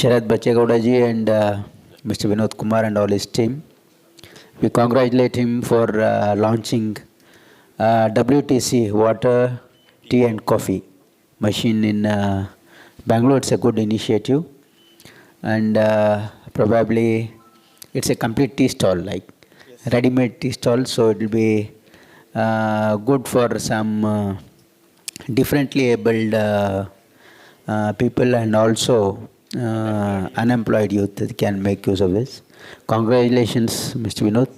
Sharad Bachegowda ji and uh, Mr. Vinod Kumar and all his team. We congratulate him for uh, launching uh, WTC water, tea and coffee machine in uh, Bangalore. It's a good initiative and uh, probably it's a complete tea stall like ready-made tea stall so it will be uh, good for some uh, differently abled uh, uh, people and also uh, unemployed youth can make use of this. Congratulations, Mr. Vinod.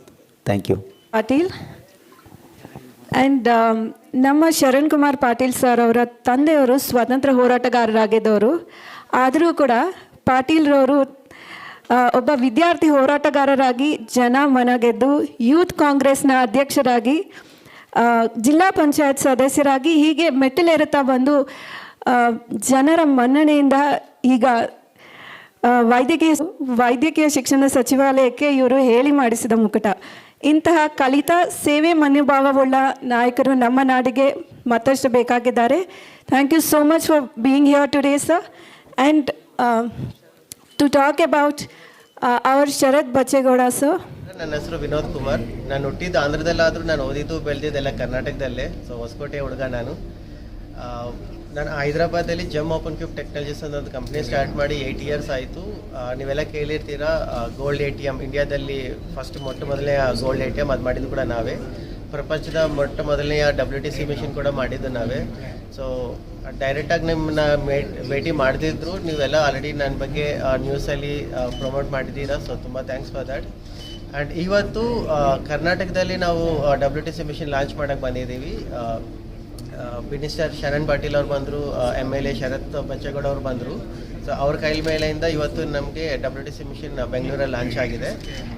Thank you. Patil and ನಮ್ಮ Sharan Kumar Patil sir ಅವರ ತಂದೆಯವರು ಸ್ವಾತಂತ್ರ್ಯ ಹೋರಾಟಗಾರರಾಗಿದ್ದವರು ಆದರೂ ಕೂಡ ಪಾಟೀಲ್ರವರು ಒಬ್ಬ ವಿದ್ಯಾರ್ಥಿ ಹೋರಾಟಗಾರರಾಗಿ ಜನ ಮನಗೆದ್ದು youth ಕಾಂಗ್ರೆಸ್ನ ಅಧ್ಯಕ್ಷರಾಗಿ ಜಿಲ್ಲಾ ಪಂಚಾಯತ್ ಸದಸ್ಯರಾಗಿ ಹೀಗೆ ಮೆಟ್ಟಿಲೇರುತ್ತಾ ಬಂದು ಜನರ ಮನ್ನಣೆಯಿಂದ ಈಗ ವೈದ್ಯಕೀಯ ವೈದ್ಯಕೀಯ ಶಿಕ್ಷಣ ಸಚಿವಾಲಯಕ್ಕೆ ಇವರು ಹೇಳಿ ಮಾಡಿಸಿದ ಮುಕುಟ. ಇಂತಹ ಕಲಿತ ಸೇವೆ ಮನೋಭಾವವುಳ್ಳ ನಾಯಕರು ನಮ್ಮ ನಾಡಿಗೆ ಮತ್ತಷ್ಟು ಬೇಕಾಗಿದ್ದಾರೆ. Thank you so much for being here today sir and to talk about our Sharath Bachegowda sir ನನ್ನ ಹೆಸರು ವಿನೋದ್ ಕುಮಾರ್. ನಾನು ಹುಟ್ಟಿದ್ದು ಆಂಧ್ರದಲ್ಲಾದರೂ ನಾನು ಓದಿದ್ದು ಬೆಳೆದಿದ್ದೆಲ್ಲ ಕರ್ನಾಟಕದಲ್ಲೇ. ಸೊ ಹೊಸಕೋಟೆ ಹುಡುಗ ನಾನು. ನಾನು ಹೈದರಾಬಾದಲ್ಲಿ ಜಮ್ ಓಪನ್ ಕ್ಯೂಬ್ ಟೆಕ್ನಾಲಜೀಸ್ ಅನ್ನೋ ಒಂದು ಕಂಪ್ನಿ ಸ್ಟಾರ್ಟ್ ಮಾಡಿ ಏಯ್ಟ್ ಇಯರ್ಸ್ ಆಯಿತು. ನೀವೆಲ್ಲ ಕೇಳಿರ್ತೀರಾ ಗೋಲ್ಡ್ ಎ ಟಿ ಎಂ ಇಂಡಿಯಾದಲ್ಲಿ ಫಸ್ಟ್ ಮೊಟ್ಟ ಮೊದಲನೇ ಗೋಲ್ಡ್ ಎ ಟಿ ಎಂ ಅದು ಮಾಡಿದ್ದು ಕೂಡ ನಾವೇ. ಪ್ರಪಂಚದ ಮೊಟ್ಟ ಮೊದಲನೆಯ ಡಬ್ಲ್ಯೂ ಟಿ ಸಿ ಮಿಷಿನ್ ಕೂಡ ಮಾಡಿದ್ದು ನಾವೇ. ಸೊ ಡೈರೆಕ್ಟಾಗಿ ನಿಮ್ಮನ್ನ ಭೇಟಿ ಮಾಡಿದ್ರು ನೀವೆಲ್ಲ ಆಲ್ರೆಡಿ ನನ್ನ ಬಗ್ಗೆ ನ್ಯೂಸಲ್ಲಿ ಪ್ರಮೋಟ್ ಮಾಡಿದ್ದೀರಾ. ಸೊ ತುಂಬ ಥ್ಯಾಂಕ್ಸ್ ಫಾರ್ ದ್ಯಾಟ್ ಆ್ಯಂಡ್ ಇವತ್ತು ಕರ್ನಾಟಕದಲ್ಲಿ ನಾವು W T C machine launch ಮಾಡೋಕ್ಕೆ ಬಂದಿದ್ದೀವಿ. ಮಿನಿಸ್ಟರ್ ಶರಣ್ ಪಾಟೀಲ್ ಅವ್ರು ಬಂದರು M L A Sharath Bachegowda ಅವ್ರು ಬಂದರು. ಸೊ ಅವ್ರ ಕೈಲ ಮೇಲೆಯಿಂದ ಇವತ್ತು ನಮಗೆ ಡಬ್ಲ್ಯೂ ಟಿ ಸಿ ಮಿಷಿನ್ ಬೆಂಗಳೂರಲ್ಲಿ ಲಾಂಚ್ ಆಗಿದೆ.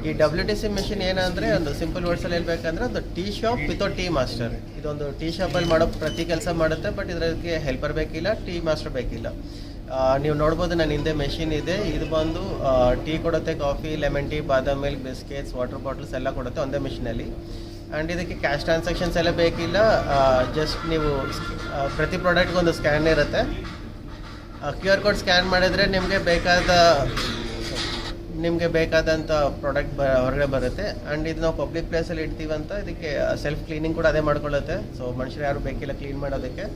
ಈ ಡಬ್ಲ್ಯೂ ಟಿ ಸಿ ಮಿಷಿನ್ ಏನಂದರೆ, ಒಂದು ಸಿಂಪಲ್ ವರ್ಡ್ಸಲ್ಲಿ ಹೇಳ್ಬೇಕಂದ್ರೆ ಒಂದು tea shop without tea master ಇದೊಂದು ಟೀ ಶಾಪಲ್ಲಿ ಮಾಡೋ ಪ್ರತಿ ಕೆಲಸ ಮಾಡುತ್ತೆ ಬಟ್ ಇದಕ್ಕೆ ಹೆಲ್ಪರ್ ಬೇಕಿಲ್ಲ ಟೀ ಮಾಸ್ಟರ್ ಬೇಕಿಲ್ಲ. ನೀವು ನೋಡ್ಬೋದು ನನ್ನ ಹಿಂದೆ ಮೆಷಿನ್ ಇದೆ. ಇದು ಬಂದು ಟೀ ಕೊಡುತ್ತೆ coffee lemon tea badam milk biscuits water bottles ಎಲ್ಲ ಕೊಡುತ್ತೆ ಒಂದೇ ಮೆಷಿನಲ್ಲಿ ಆ್ಯಂಡ್ ಇದಕ್ಕೆ ಕ್ಯಾಶ್ ಟ್ರಾನ್ಸಾಕ್ಷನ್ಸ್ ಎಲ್ಲ ಬೇಕಿಲ್ಲ. ಜಸ್ಟ್ ನೀವು ಪ್ರತಿ ಪ್ರಾಡಕ್ಟ್ಗೆ ಒಂದು ಸ್ಕ್ಯಾನ್ ಇರುತ್ತೆ. ಕ್ಯೂ ಆರ್ ಕೋಡ್ ಸ್ಕ್ಯಾನ್ ಮಾಡಿದರೆ ನಿಮಗೆ ಬೇಕಾದ, ನಿಮಗೆ ಬೇಕಾದಂಥ ಪ್ರಾಡಕ್ಟ್ ಬ, ಹೊರಗಡೆ ಬರುತ್ತೆ. ಆ್ಯಂಡ್ ಇದು ನಾವು ಪಬ್ಲಿಕ್ ಪ್ಲೇಸಲ್ಲಿ ಇಡ್ತೀವಂತ ಇದಕ್ಕೆ ಸೆಲ್ಫ್ ಕ್ಲೀನಿಂಗ್ ಕೂಡ ಅದೇ ಮಾಡ್ಕೊಳ್ಳುತ್ತೆ. ಸೊ ಮನುಷ್ಯರು ಯಾರು ಬೇಕಿಲ್ಲ ಕ್ಲೀನ್ ಮಾಡೋದಕ್ಕೆ.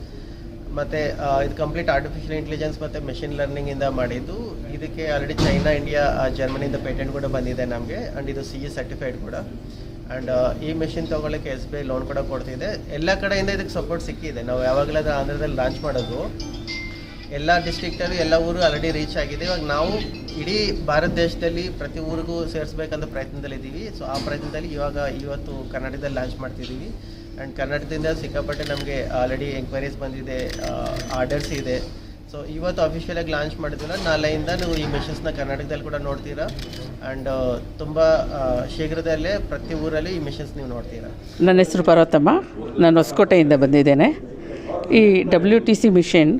ಮತ್ತು ಇದು ಕಂಪ್ಲೀಟ್ ಆರ್ಟಿಫಿಷಿಯಲ್ ಇಂಟೆಲಿಜೆನ್ಸ್ ಮತ್ತು ಮೆಷಿನ್ ಲರ್ನಿಂಗಿಂದ ಮಾಡಿದ್ದು. ಇದಕ್ಕೆ ಆಲ್ರೆಡಿ ಚೈನಾ ಇಂಡಿಯಾ ಜರ್ಮನಿಯಿಂದ ಪೇಟೆಂಟ್ ಕೂಡ ಬಂದಿದೆ ನಮಗೆ ಆ್ಯಂಡ್ ಇದು ಸಿ ಇ ಸರ್ಟಿಫೈಡ್ ಕೂಡ. ಆ್ಯಂಡ್ ಈ ಮೆಷಿನ್ ತೊಗೊಳ್ಳೋಕ್ಕೆ ಎಸ್ ಬಿ ಐ ಲೋನ್ ಕೂಡ ಕೊಡ್ತಿದೆ. ಎಲ್ಲ ಕಡೆಯಿಂದ ಇದಕ್ಕೆ ಸಪೋರ್ಟ್ ಸಿಕ್ಕಿದೆ. ನಾವು ಯಾವಾಗಲಾದ್ರೂ ಆಂಧ್ರದಲ್ಲಿ ಲಾಂಚ್ ಮಾಡೋದು. ಎಲ್ಲ ಡಿಸ್ಟ್ರಿಕ್ಟಲ್ಲೂ ಎಲ್ಲ ಊರು ಆಲ್ರೆಡಿ ರೀಚ್ ಆಗಿದೆ. ಇವಾಗ ನಾವು ಇಡೀ ಭಾರತ ದೇಶದಲ್ಲಿ ಪ್ರತಿ ಊರಿಗೂ ಸೇರಿಸ್ಬೇಕಂತ ಪ್ರಯತ್ನದಲ್ಲಿದ್ದೀವಿ. ಸೊ ಆ ಪ್ರಯತ್ನದಲ್ಲಿ ಇವಾಗ ಇವತ್ತು ಕರ್ನಾಟಕದಲ್ಲಿ ಲಾಂಚ್ ಮಾಡ್ತಿದ್ದೀವಿ. ಆ್ಯಂಡ್ ಕರ್ನಾಟಕದಿಂದ ಸಿಕ್ಕಾಪಟ್ಟೆ ನಮಗೆ ಆಲ್ರೆಡಿ ಎಂಕ್ವೈರೀಸ್ ಬಂದಿದೆ ಆರ್ಡರ್ಸ್ ಇದೆ. ಸೊ ಇವತ್ತು ಅಫಿಷಿಯಲಾಗಿ ಲಾಂಚ್ ಮಾಡಿದ್ರೆ ನಾಳೆಯಿಂದ ನೀವು ಈ ಮಿಷನ್ಸ್ನ ಕರ್ನಾಟಕದಲ್ಲಿ ಕೂಡ ನೋಡ್ತೀರಾ? ಆ್ಯಂಡ್ ತುಂಬ ಶೀಘ್ರದಲ್ಲೇ ಪ್ರತಿ ಊರಲ್ಲಿ ಈ ಮಿಷನ್ಸ್ ನೀವು ನೋಡ್ತೀರಾ? ನನ್ನ ಹೆಸರು ಪಾರ್ವತಮ್ಮ. ನಾನು ಹೊಸಕೋಟೆಯಿಂದ ಬಂದಿದ್ದೇನೆ. ಈ W T C machine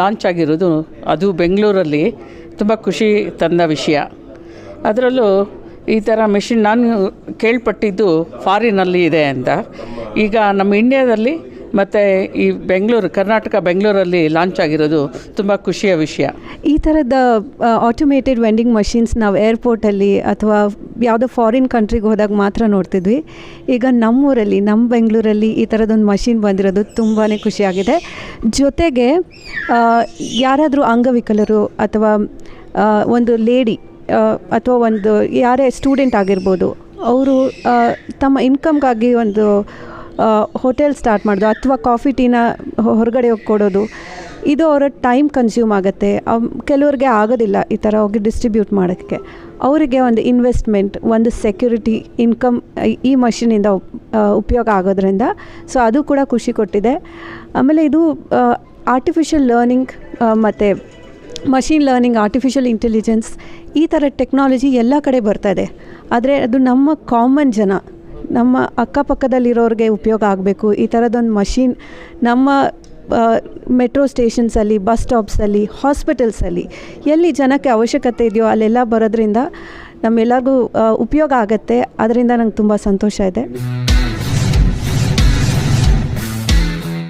launch ಆಗಿರೋದು ಅದು ಬೆಂಗಳೂರಲ್ಲಿ ತುಂಬ ಖುಷಿ ತಂದ ವಿಷಯ. ಅದರಲ್ಲೂ ಈ ಥರ ಮೆಷಿನ್ ನಾನು ಕೇಳ್ಪಟ್ಟಿದ್ದು ಫಾರಿನಲ್ಲಿ ಇದೆ ಅಂತ. ಈಗ ನಮ್ಮ ಇಂಡಿಯಾದಲ್ಲಿ ಮತ್ತು ಈ ಬೆಂಗಳೂರು ಕರ್ನಾಟಕ ಬೆಂಗಳೂರಲ್ಲಿ ಲಾಂಚ್ ಆಗಿರೋದು ತುಂಬ ಖುಷಿಯ ವಿಷಯ. ಈ ಥರದ ಆಟೋಮೇಟೆಡ್ ವೆಂಡಿಂಗ್ ಮಷಿನ್ಸ್ ನಾವು ಏರ್ಪೋರ್ಟಲ್ಲಿ ಅಥವಾ ಯಾವುದೋ ಫಾರಿನ್ ಕಂಟ್ರಿಗೆ ಹೋದಾಗ ಮಾತ್ರ ನೋಡ್ತಿದ್ವಿ. ಈಗ ನಮ್ಮೂರಲ್ಲಿ ನಮ್ಮ ಬೆಂಗಳೂರಲ್ಲಿ ಈ ಥರದೊಂದು ಮಷಿನ್ ಬಂದಿರೋದು ತುಂಬಾ ಖುಷಿಯಾಗಿದೆ. ಜೊತೆಗೆ ಯಾರಾದರೂ ಅಂಗವಿಕಲರು ಅಥವಾ ಒಂದು ಲೇಡಿ ಅಥವಾ ಒಂದು ಯಾರೇ ಸ್ಟೂಡೆಂಟ್ ಆಗಿರ್ಬೋದು, ಅವರು ತಮ್ಮ ಇನ್ಕಮ್ಗಾಗಿ ಒಂದು ಹೋಟೆಲ್ ಸ್ಟಾರ್ಟ್ ಮಾಡೋದು, ಅಥವಾ ಕಾಫಿ ಟೀನ ಹೊರಗಡೆ ಹೋಗಿ ಕೊಡೋದು, ಇದು ಅವರ ಟೈಮ್ ಕನ್ಸ್ಯೂಮ್ ಆಗುತ್ತೆ. ಕೆಲವ್ರಿಗೆ ಆಗೋದಿಲ್ಲ ಈ ಥರ ಹೋಗಿ ಡಿಸ್ಟ್ರಿಬ್ಯೂಟ್ ಮಾಡೋಕ್ಕೆ. ಅವರಿಗೆ ಒಂದು ಇನ್ವೆಸ್ಟ್ಮೆಂಟ್ ಒಂದು ಸೆಕ್ಯೂರಿಟಿ ಇನ್ಕಮ್ ಈ ಮಷಿನಿಂದ ಉಪಯೋಗ ಆಗೋದ್ರಿಂದ ಸೊ ಅದು ಕೂಡ ಖುಷಿ ಕೊಟ್ಟಿದೆ. ಆಮೇಲೆ ಇದು ಆರ್ಟಿಫಿಷಿಯಲ್ ಲರ್ನಿಂಗ್ ಮತ್ತು ಮಷಿನ್ ಲರ್ನಿಂಗ್ ಆರ್ಟಿಫಿಷಿಯಲ್ ಇಂಟೆಲಿಜೆನ್ಸ್ ಈ ಥರ ಟೆಕ್ನಾಲಜಿ ಎಲ್ಲ ಕಡೆ ಬರ್ತಾ ಇದೆ. ಆದರೆ ಅದು ನಮ್ಮ ಕಾಮನ್ ಜನ, ನಮ್ಮ ಅಕ್ಕಪಕ್ಕದಲ್ಲಿರೋರಿಗೆ ಉಪಯೋಗ ಆಗಬೇಕು. ಈ ಥರದೊಂದು ಮಷೀನ್ ನಮ್ಮ ಮೆಟ್ರೋ ಸ್ಟೇಷನ್ಸಲ್ಲಿ ಬಸ್ ಸ್ಟಾಪ್ಸಲ್ಲಿ ಹಾಸ್ಪಿಟಲ್ಸಲ್ಲಿ ಎಲ್ಲಿ ಜನಕ್ಕೆ ಅವಶ್ಯಕತೆ ಇದೆಯೋ ಅಲ್ಲೆಲ್ಲ ಬರೋದ್ರಿಂದ ನಮ್ಮೆಲ್ಲರಿಗೂ ಉಪಯೋಗ ಆಗುತ್ತೆ. ಅದರಿಂದ ನಂಗೆ ತುಂಬ ಸಂತೋಷ ಇದೆ.